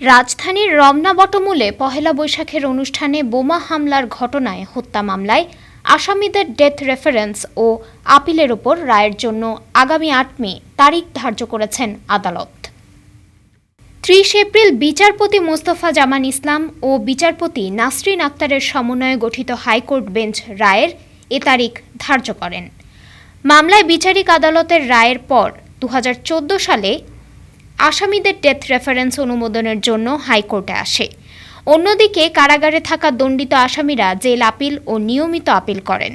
রাজধানীর রমনা বটমূলে পহেলা বৈশাখের অনুষ্ঠানে বোমা হামলার ঘটনায় হত্যা মামলায় আসামিদের ডেথ রেফারেন্স ও আপিলের ওপর রায়ের জন্য আগামী আট মে তারিখ ধার্য করেছেন আদালত। ত্রিশ এপ্রিল বিচারপতি মোস্তফা জামান ইসলাম ও বিচারপতি নাসরিন আক্তারের সমন্বয়ে গঠিত হাইকোর্ট বেঞ্চ রায়ের এ তারিখ ধার্য করেন। মামলায় বিচারিক আদালতের রায়ের পর দু হাজার চোদ্দ সালে আসামিদের ডেথ রেফারেন্স অনুমোদনের জন্য হাইকোর্টে আসে। অন্যদিকে কারাগারে থাকা দণ্ডিত আসামিরা জেল আপিল ও নিয়মিত আপিল করেন।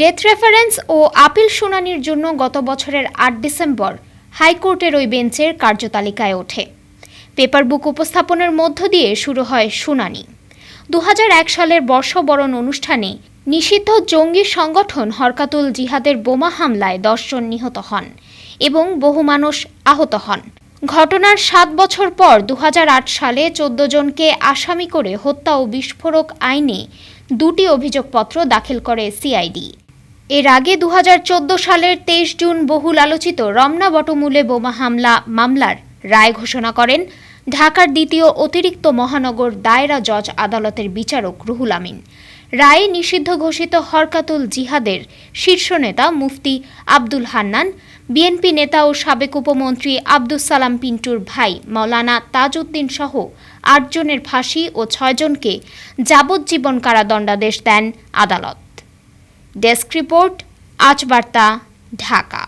ডেথ রেফারেন্স ও আপিল শুনানির জন্য গত বছরের আট ডিসেম্বর হাইকোর্টের ওই বেঞ্চের কার্যতালিকায় ওঠে। পেপার বুক উপস্থাপনের মধ্য দিয়ে শুরু হয় শুনানি। দু হাজার এক সালের বর্ষবরণ অনুষ্ঠানে নিষিদ্ধ জঙ্গি সংগঠন হরকাতুল জিহাদের বোমা হামলায় দশজন নিহত হন এবং বহু মানুষ আহত হন। ঘটনার সাত বছর পর দু হাজার আট সালে চোদ্দ জনকে আসামি করে হত্যা ও বিস্ফোরক আইনে দুটি অভিযোগপত্র দাখিল করে সিআইডি। এর আগে দু হাজার চোদ্দ সালের তেইশ জুন বহুল আলোচিত রমনা বটমূলে বোমা হামলা মামলার রায় ঘোষণা করেন ঢাকার দ্বিতীয় অতিরিক্ত মহানগর দায়রা জজ আদালতের বিচারক রুহুল আমিন। রায়ে নিষিদ্ধ ঘোষিত হরকাতুল জিহাদের শীর্ষ নেতা মুফতি আব্দুল হান্নান, বিএনপি নেতা ও সাবেক উপমন্ত্রী আব্দুস সালাম পিন্টুর ভাই মাওলানা তাজউদ্দিন সহ আটজনের ফাঁসি ও ছয়জনকে যাবজ্জীবন কারাদণ্ডাদেশ দেন আদালত। ডেস্ক রিপোর্ট, আজ বার্তা, ঢাকা।